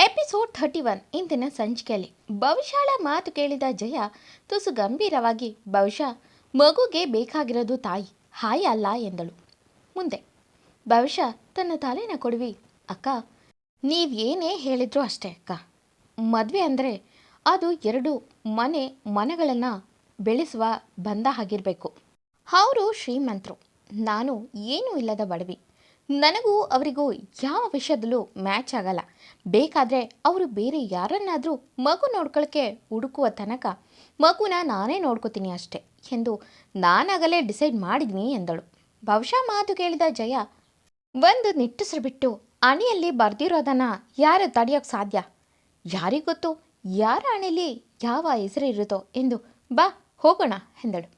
Episode thirty one ಇಂದಿನ ಸಂಚಿಕೆಯಲ್ಲಿ. ಬಹುಶಃ ಮಾತು ಕೇಳಿದ ಜಯ ತುಸು ಗಂಭೀರವಾಗಿ, ಬಹುಶಃ ಮಗುಗೆ ಬೇಕಾಗಿರೋದು ತಾಯಿ, ಹಾಯ್ ಅಲ್ಲ ಎಂದಳು. ಮುಂದೆ, ಬಹುಶಃ ತನ್ನ ತಲೆನ ಕೊಡುವಿ, ಅಕ್ಕ ನೀವೇನೇ ಹೇಳಿದ್ರು ಅಷ್ಟೇ, ಅಕ್ಕ. ಮದುವೆ ಅಂದರೆ ಅದು ಎರಡು ಮನೆ ಮನಗಳನ್ನು ಬೆಳೆಸುವ ಬಂಧ ಆಗಿರಬೇಕು. ಅವರು ಶ್ರೀಮಂತರು, ನಾನು ಏನೂ ಇಲ್ಲದ ಬಡವಿ. ನನಗೂ ಅವರಿಗೂ ಯಾವ ವಿಷಯದಲ್ಲೂ ಮ್ಯಾಚ್ ಆಗಲ್ಲ. ಬೇಕಾದರೆ ಅವರು ಬೇರೆ ಯಾರನ್ನಾದರೂ ಮಗು ನೋಡ್ಕೊಳ್ಳೋಕ್ಕೆ ಹುಡುಕುವ ತನಕ ಮಗುನ ನಾನೇ ನೋಡ್ಕೋತೀನಿ ಅಷ್ಟೇ ಎಂದು ನಾನಾಗಲೇ ಡಿಸೈಡ್ ಮಾಡಿದ್ನಿ ಎಂದಳು. ಬಹುಶಃ ಮಾತು ಕೇಳಿದ ಜಯ, ಒಂದು ನಿಟ್ಟುಸಿರು ಬಿಟ್ಟು ಅಣೆಯಲ್ಲಿ ಬರೆದಿರೋದನ್ನು ಯಾರು ತಡೆಯೋಕೆ ಸಾಧ್ಯ? ಯಾರಿಗೊತ್ತು ಯಾರ ಅಣೆಯಲ್ಲಿ ಯಾವ ಹೆಸರು ಇರುತ್ತೋ? ಎಂದು ಬಾ ಹೋಗೋಣ ಎಂದಳು.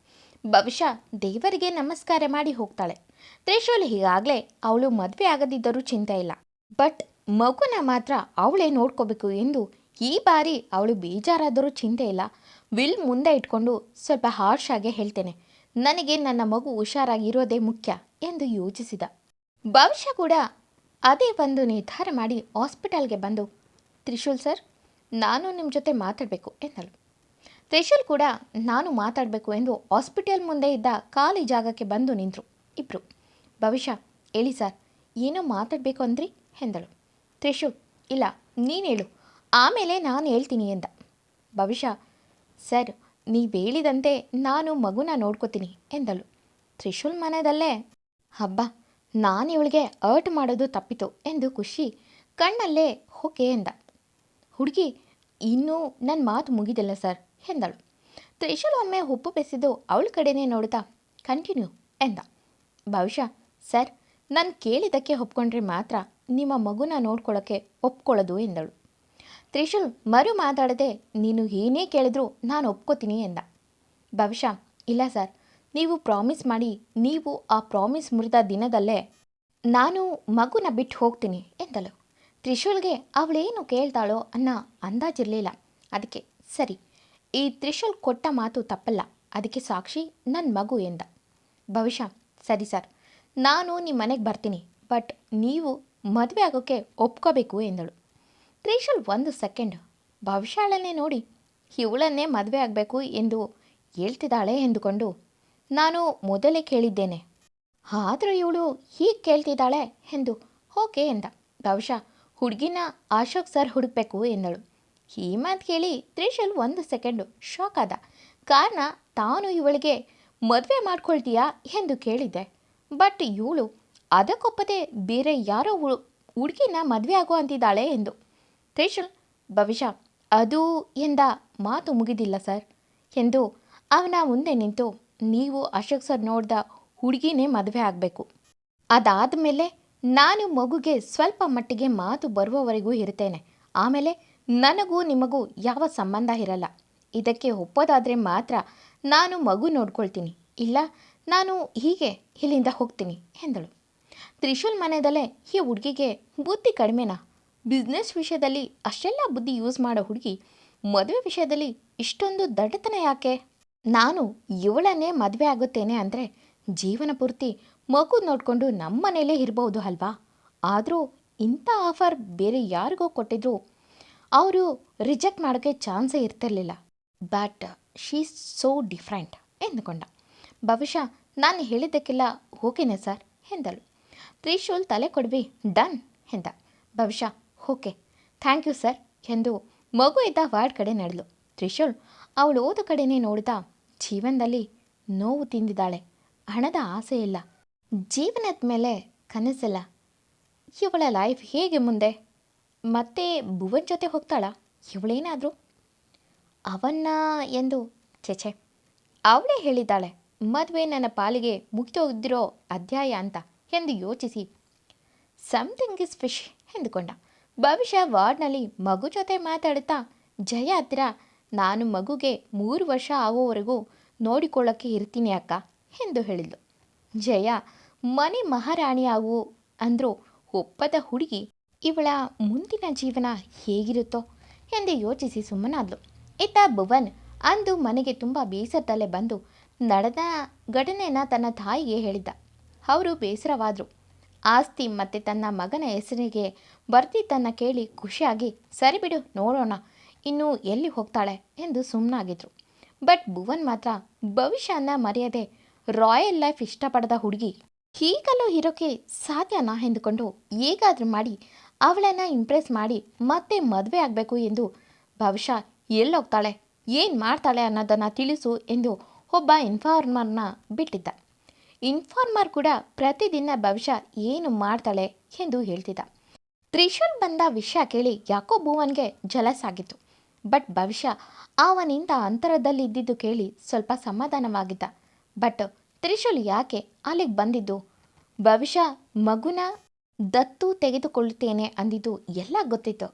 ಬಹುಶಃ ದೇವರಿಗೆ ನಮಸ್ಕಾರ ಮಾಡಿ ಹೋಗ್ತಾಳೆ. ತ್ರಿಶೂಲ್ ಈಗಾಗಲೇ ಅವಳು ಮದುವೆ ಆಗದಿದ್ದರೂ ಚಿಂತೆ ಇಲ್ಲ. ಬಟ್ ಮಗುನ ಮಾತ್ರ ಅವಳೇ ನೋಡ್ಕೋಬೇಕು ಎಂದು ಈ ಬಾರಿ ಅವಳು ಬೇಜಾರಾದರೂ ಚಿಂತೆ ಇಲ್ಲ. ವಿಲ್ ಮುಂದೆ ಇಟ್ಕೊಂಡು ಸ್ವಲ್ಪ ಹಾರ್ಶ್ ಆಗಿ ಹೇಳ್ತೇನೆ. ನನಗೆ ನನ್ನ ಮಗು ಹುಷಾರಾಗಿರೋದೇ ಮುಖ್ಯ ಎಂದು ಯೋಚಿಸಿದ. ಭವಿಷ್ಯ ಕೂಡ ಅದೇ ಒಂದು ನಿರ್ಧಾರ ಮಾಡಿ ಹಾಸ್ಪಿಟಲ್ಗೆ ಬಂದು, ತ್ರಿಶೂಲ್ ಸರ್, ನಾನು ನಿಮ್ಮ ಜೊತೆ ಮಾತಾಡಬೇಕು ಎಂದಳು. ತ್ರಿಶೂಲ್ ಕೂಡ, ನಾನು ಮಾತಾಡಬೇಕು ಎಂದು ಹಾಸ್ಪಿಟಲ್ ಮುಂದೆ ಇದ್ದ ಖಾಲಿ ಜಾಗಕ್ಕೆ ಬಂದು ನಿಂತರು. ಇಬ್ಬರು ಭವಿಷ್ಯ, ಹೇಳಿ ಸರ್, ಏನೋ ಮಾತಾಡಬೇಕು ಅಂದ್ರಿ? ಎಂದಳು. ತ್ರಿಶು, ಇಲ್ಲ, ನೀನು ಹೇಳು. ಆಮೇಲೆ ನಾನು ಹೇಳ್ತೀನಿ ಎಂದ. ಭವಿಷ್ಯ, ಸರ್, ನೀವು ಹೇಳಿದಂತೆ ನಾನು ಮಗುನ ನೋಡ್ಕೋತೀನಿ ಎಂದಳು. ತ್ರಿಶೂಲ್ ಮನದಲ್ಲೇ? ಹಬ್ಬ, ನಾನು ಇವಳಿಗೆ ಅರ್ಟ್ ಮಾಡೋದು ತಪ್ಪಿತು ಎಂದು ಖುಷಿ ಕಣ್ಣಲ್ಲೇ ಓಕೆ ಎಂದ. ಹುಡುಗಿ, ಇನ್ನೂ ನನ್ನ ಮಾತು ಮುಗಿದಿಲ್ಲ ಸರ್ ಎಂದಳು. ತ್ರಿಶೂಲ್ ಒಮ್ಮೆ ಉಪ್ಪು ಬೆಸಿದು ಅವಳ ಕಡೆನೇ ನೋಡ್ತಾ ಕಂಟಿನ್ಯೂ ಎಂದ. ಬಹುಶಃ, ಸರ್, ನಾನು ಕೇಳಿದ್ದಕ್ಕೆ ಒಪ್ಕೊಂಡ್ರೆ ಮಾತ್ರ ನಿಮ್ಮ ಮಗುನ ನೋಡ್ಕೊಳ್ಳೋಕ್ಕೆ ಒಪ್ಕೊಳ್ಳೋದು ಎಂದಳು. ತ್ರಿಶೂಲ್ ಮರು ಮಾತಾಡದೆ, ನೀನು ಏನೇ ಕೇಳಿದ್ರೂ ನಾನು ಒಪ್ಕೋತೀನಿ ಎಂದ. ಬಹುಶಃ, ಇಲ್ಲ ಸರ್, ನೀವು ಪ್ರಾಮಿಸ್ ಮಾಡಿ, ನೀವು ಆ ಪ್ರಾಮಿಸ್ ಮುರಿದ ದಿನದಲ್ಲೇ ನಾನು ಮಗುನ ಬಿಟ್ಟು ಹೋಗ್ತೀನಿ ಎಂದಳು. ತ್ರಿಶೂಲ್ಗೆ ಅವಳೇನು ಕೇಳ್ತಾಳೋ ಅನ್ನೋ ಅಂದಾಜಿರಲಿಲ್ಲ. ಅದಕ್ಕೆ, ಸರಿ, ಈ ತ್ರಿಶೂಲ್ ಕೊಟ್ಟ ಮಾತು ತಪ್ಪಲ್ಲ, ಅದಕ್ಕೆ ಸಾಕ್ಷಿ ನನ್ನ ಮಗು ಎಂದ. ಭವಿಷ್ಯ ಸರಿ ಸರ್. ನಾನು ನಿಮ್ಮ ಮನೆಗೆ ಬರ್ತೀನಿ, ಬಟ್ ನೀವು ಮದುವೆ ಆಗೋಕ್ಕೆ ಒಪ್ಕೋಬೇಕು ಎಂದಳು. ತ್ರಿಶಲ್ ಒಂದು ಸೆಕೆಂಡ್. ಭವಿಷ್ಯಾಳನ್ನೇ ನೋಡಿ, ಇವಳನ್ನೇ ಮದುವೆ ಆಗಬೇಕು ಎಂದು ಹೇಳ್ತಿದ್ದಾಳೆ ಎಂದುಕೊಂಡು ನಾನು ಮೊದಲೇ ಕೇಳಿದ್ದೇನೆ. ಆದರೂ ಇವಳು ಹೀಗೆ ಕೇಳ್ತಿದ್ದಾಳೆ ಎಂದು ಓಕೆ ಎಂದ. ಬಹುಶಃ ಹುಡುಗಿನ ಅಶೋಕ್ ಸರ್ ಹುಡುಕ್ಬೇಕು ಎಂದಳು. ಈ ಮಾತು ಕೇಳಿ ತ್ರಿಶಲ್ ಒಂದು ಸೆಕೆಂಡು ಶಾಕ್ ಆದ. ಕಾರಣ ತಾನು ಇವಳಿಗೆ ಮದುವೆ ಮಾಡ್ಕೊಳ್ತೀಯಾ ಎಂದು ಕೇಳಿದ್ದೆ ಬಟ್ ಇವಳು, ಅದಕ್ಕೊಪ್ಪದೆ ಬೇರೆ ಯಾರೋ ಹುಡುಗಿನ ಮದುವೆ ಆಗೋ ಅಂತಿದ್ದಾಳೆ ಎಂದು. ತ್ರಿಶೂಲ್, ಭವಿಷ್ಯ, ಅದು ಎಂದ ಮಾತು ಮುಗಿದಿಲ್ಲ ಸರ್ ಎಂದು ಅವನ ಮುಂದೆ ನಿಂತು, ನೀವು ಅಶೋಕ್ ಸರ್ ನೋಡ್ದ ಹುಡುಗಿನೇ ಮದುವೆ ಆಗಬೇಕು. ಅದಾದ ಮೇಲೆ ನಾನು ಮಗುಗೆ ಸ್ವಲ್ಪ ಮಟ್ಟಿಗೆ ಮಾತು ಬರುವವರೆಗೂ ಇರ್ತೇನೆ ಆಮೇಲೆ ನನಗೂ ನಿಮಗೂ ಯಾವ ಸಂಬಂಧ ಇರಲ್ಲ. ಇದಕ್ಕೆ ಒಪ್ಪೋದಾದರೆ ಮಾತ್ರ ನಾನು ಮಗು ನೋಡ್ಕೊಳ್ತೀನಿ. ಇಲ್ಲ, ನಾನು ಹೀಗೆ ಇಲ್ಲಿಂದ ಹೋಗ್ತೀನಿ, ಎಂದಳು. ತ್ರಿಶೂಲ್ ಮನೆಯದಲ್ಲೇ ಈ ಹುಡುಗಿಗೆ ಬುದ್ಧಿ ಕಡಿಮೆನಾ? ಬಿಸ್ನೆಸ್ ವಿಷಯದಲ್ಲಿ ಅಷ್ಟೆಲ್ಲ ಬುದ್ಧಿ ಯೂಸ್ ಮಾಡೋ ಹುಡುಗಿ ಮದುವೆ ವಿಷಯದಲ್ಲಿ ಇಷ್ಟೊಂದು ದಡ್ಡತನ ಯಾಕೆ? ನಾನು ಇವಳನ್ನೇ ಮದುವೆ ಆಗುತ್ತೇನೆ ಅಂದರೆ ಜೀವನ ಪೂರ್ತಿ ಮಗು ನೋಡಿಕೊಂಡು ನಮ್ಮ ಮನೇಲೇ ಇರಬಹುದು ಅಲ್ವಾ? ಆದರೂ ಇಂಥ ಆಫರ್ ಬೇರೆ ಯಾರಿಗೋ ಕೊಟ್ಟಿದ್ರು, ಅವರು ರಿಜೆಕ್ಟ್ ಮಾಡೋಕ್ಕೆ ಚಾನ್ಸೇ ಇರ್ತಿರ್ಲಿಲ್ಲ. ಬಟ್ ಶೀಸ್ ಸೋ ಡಿಫ್ರೆಂಟ್ ಎಂದುಕೊಂಡ. ಬಹುಶಃ ನಾನು ಹೇಳಿದ್ದಕ್ಕೆಲ್ಲ ಓಕೆನೆ ಸರ್, ಎಂದಳು. ತ್ರಿಶೂಲ್ ತಲೆ ಕೊಡ್ವಿ, ಡನ್, ಎಂದ. ಬಹುಶಃ ಓಕೆ, ಥ್ಯಾಂಕ್ ಯು ಸರ್, ಎಂದು ಮಗು ಇದ್ದ ವಾರ್ಡ್ ಕಡೆ ನಡೆದಳು ತ್ರಿಶೂಲ್ ಅವಳು ಓದ ಕಡೆನೇ ನೋಡ್ತಾ ಜೀವನದಲ್ಲಿ ನೋವು ತಿಂದಿದ್ದಾಳೆ, ಹಣದ ಆಸೆ ಇಲ್ಲ, ಜೀವನದ ಮೇಲೆ ಕನಸಿಲ್ಲ. ಇವಳ ಲೈಫ್ ಹೇಗೆ ಮುಂದೆ? ಮತ್ತೆ ಭುವನ್ ಜೊತೆ ಹೋಗ್ತಾಳ? ಇವಳೇನಾದರೂ? ಅವನ್ನ ಎಂದು ಚೆಚೆ ಅವಳೇ ಹೇಳಿದ್ದಾಳೆ, ಮದುವೆ ನನ್ನ ಪಾಲಿಗೆ ಮುಗಿದೋಗಿದ್ದಿರೋ ಅಧ್ಯಾಯ ಅಂತ ಎಂದು ಯೋಚಿಸಿ. ಸಮಥಿಂಗ್ ಇಸ್ ಫಿಶ್ ಎಂದುಕೊಂಡ. ಭವಿಷ್ಯ ವಾರ್ಡ್ನಲ್ಲಿ ಮಗು ಜೊತೆ ಮಾತಾಡುತ್ತಾ ಜಯ ಹತ್ರ ನಾನು ಮಗುಗೆ ಮೂರು ವರ್ಷ ಆಗೋವರೆಗೂ ನೋಡಿಕೊಳ್ಳೋಕ್ಕೆ ಇರ್ತೀನಿ ಅಕ್ಕ ಎಂದು ಹೇಳಿದ್ಲು. ಜಯ, ಮನೆ ಮಹಾರಾಣಿ ಆಗು ಅಂದರೂ ಒಪ್ಪದ ಹುಡುಗಿ ಇವಳ ಮುಂದಿನ ಜೀವನ ಹೇಗಿರುತ್ತೋ ಎಂದು ಯೋಚಿಸಿ ಸುಮ್ಮನಾದ್ಲು. ಇತ್ತ ಭುವನ್ ಅಂದು ಮನೆಗೆ ತುಂಬ ಬೇಸರದಲ್ಲೇ ಬಂದು ನಡೆದ ಘಟನೆನ ತನ್ನ ತಾಯಿಗೆ ಹೇಳಿದ್ದ. ಅವರು ಬೇಸರವಾದರು. ಆಸ್ತಿ ಮತ್ತು ತನ್ನ ಮಗನ ಹೆಸರಿಗೆ ಬರ್ತಿದ್ದನ್ನು ಕೇಳಿ ಖುಷಿಯಾಗಿ, ಸರಿ ಬಿಡು, ನೋಡೋಣ, ಇನ್ನು ಎಲ್ಲಿ ಹೋಗ್ತಾಳೆ? ಎಂದು ಸುಮ್ಮನಾಗಿದ್ರು ಬಟ್ ಭುವನ್ ಮಾತ್ರ ಭವಿಷ್ಯನ ಮರೆಯದೆ, ರಾಯಲ್ ಲೈಫ್ ಇಷ್ಟಪಡದ ಹುಡುಗಿ. ಹೀಗಲ್ಲೂ ಇರೋಕ್ಕೆ ಸಾಧ್ಯನಾ ಎಂದುಕೊಂಡು ಹೇಗಾದರೂ ಮಾಡಿ ಅವಳನ್ನು ಇಂಪ್ರೆಸ್ ಮಾಡಿ ಮತ್ತೆ ಮದುವೆ ಆಗಬೇಕು ಎಂದು ಭವಿಷ್ಯ ಎಲ್ಲೋಗ್ತಾಳೆ? ಏನು ಮಾಡ್ತಾಳೆ ಅನ್ನೋದನ್ನು ತಿಳಿಸು ಎಂದು ಒಬ್ಬ ಇನ್ಫಾರ್ಮರ್ನ ಬಿಟ್ಟಿದ್ದ. ಇನ್ಫಾರ್ಮರ್ ಕೂಡ ಪ್ರತಿದಿನ ಭವಿಷ್ಯ ಏನು ಮಾಡ್ತಾಳೆ ಎಂದು ಹೇಳ್ತಿದ್ದ. ತ್ರಿಶೂಲ್ ಬಂದ ವಿಷಯ ಕೇಳಿ ಯಾಕೋ ಭುವನ್ಗೆ ಜಲಸಾಗಿತ್ತು ಬಟ್ ಭವಿಷ್ಯ ಅವನಿಂದ ಅಂತರದಲ್ಲಿದ್ದಿದ್ದು ಕೇಳಿ ಸ್ವಲ್ಪ ಸಮಾಧಾನವಾಗಿದ್ದ. ಬಟ್ ತ್ರಿಶೂಲ್ ಯಾಕೆ ಅಲ್ಲಿಗೆ ಬಂದಿದ್ದು? ಭವಿಷ್ಯ ಮಗುನ ದತ್ತು ತೆಗೆದುಕೊಳ್ಳುತ್ತೇನೆ ಅಂದಿದ್ದು ಎಲ್ಲ ಗೊತ್ತಿತ್ತು.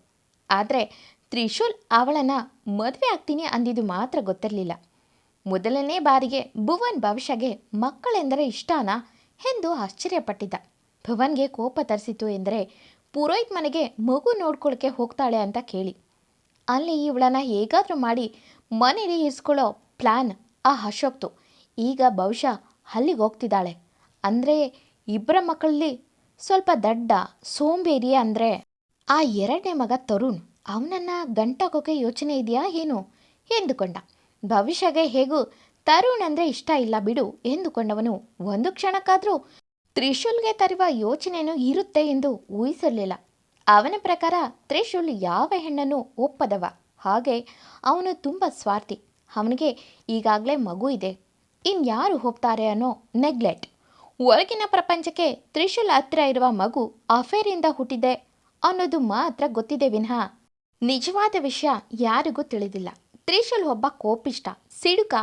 ಆದರೆ ತ್ರಿಶೂಲ್ ಅವಳನ್ನು ಮದುವೆ ಆಗ್ತೀನಿ ಅಂದಿದ್ದು ಮಾತ್ರ ಗೊತ್ತಿರಲಿಲ್ಲ. ಮೊದಲನೇ ಬಾರಿಗೆ ಭುವನ್ ಭವಿಷ್ಯಗೆ ಮಕ್ಕಳೆಂದರೆ ಇಷ್ಟನಾ ಎಂದು ಆಶ್ಚರ್ಯಪಟ್ಟಿದ್ದ. ಭುವನ್ಗೆ ಕೋಪ ತರಿಸಿತು ಎಂದರೆ ಪುರೋಹಿತ್ ಮನೆಗೆ ಮಗು ನೋಡ್ಕೊಳ್ಳೋಕೆ ಹೋಗ್ತಾಳೆ ಅಂತ ಕೇಳಿ. ಅಲ್ಲಿ ಇವಳನ್ನ ಹೇಗಾದರೂ ಮಾಡಿ ಮನೇಲಿ ಇರಿಸ್ಕೊಳ್ಳೋ ಪ್ಲ್ಯಾನ್ ಆ ಅಶೋಕ್ತು ಈಗ ಬಹುಶಃ ಅಲ್ಲಿಗೆ ಹೋಗ್ತಿದ್ದಾಳೆ. ಅಂದರೆ ಇಬ್ಬರ ಮಕ್ಕಳಲ್ಲಿ ಸ್ವಲ್ಪ ದಡ್ಡ ಸೋಂಬೇರಿ ಅಂದರೆ ಆ ಎರಡನೇ ಮಗ ತರುಣ್. ಅವನನ್ನು ಗಂಟಾಕೋಕೆ ಯೋಚನೆ ಇದೆಯಾ ಏನು? ಎಂದುಕೊಂಡ. ಭವಿಷ್ಯಗೆ ಹೇಗೂ ತರುಣ್ ಅಂದರೆ ಇಷ್ಟ ಇಲ್ಲ ಬಿಡು ಎಂದುಕೊಂಡವನು. ಒಂದು ಕ್ಷಣಕ್ಕಾದರೂ ತ್ರಿಶೂಲ್ಗೆ ತರುವ ಯೋಚನೆಯೂ ಇರುತ್ತೆ ಎಂದು ಊಹಿಸಿರಲಿಲ್ಲ ಅವನ ಪ್ರಕಾರ ತ್ರಿಶೂಲ್ ಯಾವ ಹೆಣ್ಣನ್ನು ಒಪ್ಪದವ? ಹಾಗೆ ಅವನು ತುಂಬ ಸ್ವಾರ್ಥಿ. ಅವನಿಗೆ ಈಗಾಗಲೇ ಮಗು ಇದೆ. ಇನ್ಯಾರು ಹೋಗ್ತಾರೆ ಅನ್ನೋ ನೆಗ್ಲೆಟ್ ಹೊರಗಿನ ಪ್ರಪಂಚಕ್ಕೆ ತ್ರಿಶೂಲ್ ಹತ್ತಿರ ಇರುವ ಮಗು ಅಫೇರಿಂದ ಹುಟ್ಟಿದೆ ಅನ್ನೋದು ಮಾತ್ರ ಗೊತ್ತಿದೆ ವಿನಃ. ನಿಜವಾದ ವಿಷಯ ಯಾರಿಗೂ ತಿಳಿದಿಲ್ಲ. ತ್ರಿಶಲ್ ಒಬ್ಬ ಕೋಪಿಷ್ಟ, ಸಿಡುಕ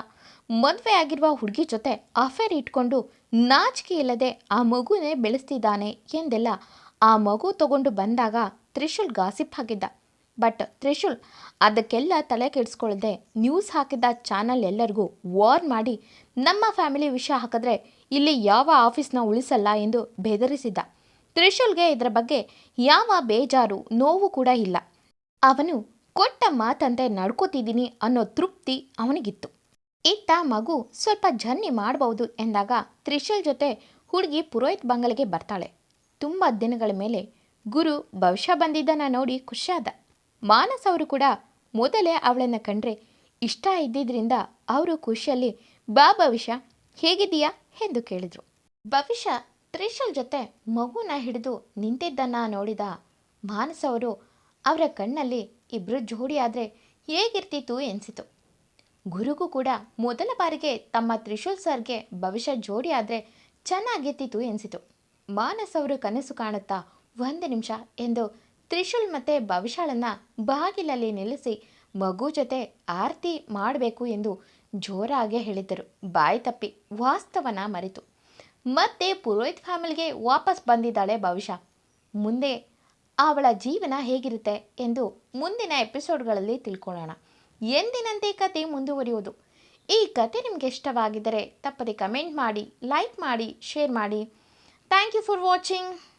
ಮದುವೆ ಆಗಿರುವ ಹುಡುಗಿ ಜೊತೆ ಅಫೇರ್ ಇಟ್ಕೊಂಡು ನಾಚಿಕೆ ಇಲ್ಲದೆ ಆ ಮಗುನೇ ಬೆಳೆಸ್ತಿದ್ದಾನೆ ಎಂದೆಲ್ಲ ಆ ಮಗು ತಗೊಂಡು ಬಂದಾಗ ತ್ರಿಶುಲ್ ಗಾಸಿಪ್ ಹಾಕಿದ್ದ ಬಟ್ ತ್ರಿಶುಲ್ ಅದಕ್ಕೆಲ್ಲ ತಲೆ ಕೆಡಿಸ್ಕೊಳ್ಳದೆ ನ್ಯೂಸ್ ಹಾಕಿದ್ದ ಚಾನಲ್ ಎಲ್ಲರಿಗೂ ವಾರ್ ಮಾಡಿ ನಮ್ಮ ಫ್ಯಾಮಿಲಿ ವಿಷಯ ಹಾಕಿದ್ರೆ ಇಲ್ಲಿ ಯಾವ ಆಫೀಸ್ನ ಉಳಿಸಲ್ಲ ಎಂದು ಬೆದರಿಸಿದ್ದ. ತ್ರಿಶುಲ್ಗೆ ಇದರ ಬಗ್ಗೆ ಯಾವ ಬೇಜಾರು, ನೋವು ಕೂಡ ಇಲ್ಲ. ಅವನು ಕೊಟ್ಟ ಮಾತಂತೆ ನಡ್ಕೋತಿದ್ದೀನಿ ಅನ್ನೋ ತೃಪ್ತಿ ಅವನಿಗಿತ್ತು. ಇತ್ತ ಮಗು ಸ್ವಲ್ಪ ಜರ್ನಿ ಮಾಡಬಹುದು ಎಂದಾಗ ತ್ರಿಶಲ್ ಜೊತೆ ಹುಡುಗಿ ಪುರೋಹಿತ್ ಬಂಗಲೆಗೆ ಬರ್ತಾಳೆ. ತುಂಬ ದಿನಗಳ ಮೇಲೆ ಗುರು ಭವಿಷ್ಯ ಬಂದಿದ್ದನ್ನ ನೋಡಿ ಖುಷಿಯಾದ. ಮಾನಸ್ ಅವರು ಕೂಡ ಮೊದಲೇ ಅವಳನ್ನು ಕಂಡ್ರೆ ಇಷ್ಟ ಇದ್ದಿದ್ರಿಂದ ಅವರು ಖುಷಿಯಲ್ಲಿ, ಬಾ ಭವಿಷ್ಯ ಹೇಗಿದೀಯಾ ಎಂದು ಕೇಳಿದರು. ಭವಿಷ್ಯ ತ್ರಿಶಲ್ ಜೊತೆ ಮಗುನ ಹಿಡಿದು ನಿಂತಿದ್ದನ್ನ ನೋಡಿದ ಮಾನಸ್ ಅವರು ಅವರ ಕಣ್ಣಲ್ಲಿ ಇಬ್ಬರು ಜೋಡಿಯಾದರೆ ಹೇಗಿರ್ತಿತ್ತು ಎನಿಸಿತು. ಗುರುಗೂ ಕೂಡ ಮೊದಲ ಬಾರಿಗೆ ತಮ್ಮ ತ್ರಿಶೂಲ್ ಸರ್ಗೆ ಭವಿಷ್ಯ ಜೋಡಿ ಆದರೆ ಚೆನ್ನಾಗಿರ್ತಿತ್ತು ಎನಿಸಿತು. ಮಾನಸ್ ಅವರು ಕನಸು ಕಾಣುತ್ತಾ ಒಂದು ನಿಮಿಷ ಎಂದು ತ್ರಿಶೂಲ್ ಮತ್ತು ಭವಿಷ್ಯಳನ್ನು ಬಾಗಿಲಲ್ಲಿ ನಿಲ್ಲಿಸಿ ಮಗು ಜೊತೆ ಆರತಿ ಮಾಡಬೇಕು ಎಂದು ಜೋರಾಗೆ ಹೇಳಿದ್ದರು. ಬಾಯಿ ತಪ್ಪಿ ವಾಸ್ತವನ ಮರೆತು. ಮತ್ತೆ ಪುರೋಹಿತ್ ಫ್ಯಾಮಿಲಿಗೆ ವಾಪಸ್ ಬಂದಿದ್ದಾಳೆ ಭವಿಷ್ಯ. ಮುಂದೆ ಅವಳ ಜೀವನ ಹೇಗಿರುತ್ತೆ ಎಂದು ಮುಂದಿನ ಎಪಿಸೋಡ್ಗಳಲ್ಲಿ ತಿಳ್ಕೊಳ್ಳೋಣ. ಎಂದಿನಂತೆ ಕತೆ ಮುಂದುವರಿಯೋದು ಈ ಕತೆ ನಿಮಗೆ ಇಷ್ಟವಾಗಿದ್ದರೆ ತಪ್ಪದೆ ಕಮೆಂಟ್ ಮಾಡಿ, ಲೈಕ್ ಮಾಡಿ, ಶೇರ್ ಮಾಡಿ. Thank you for watching.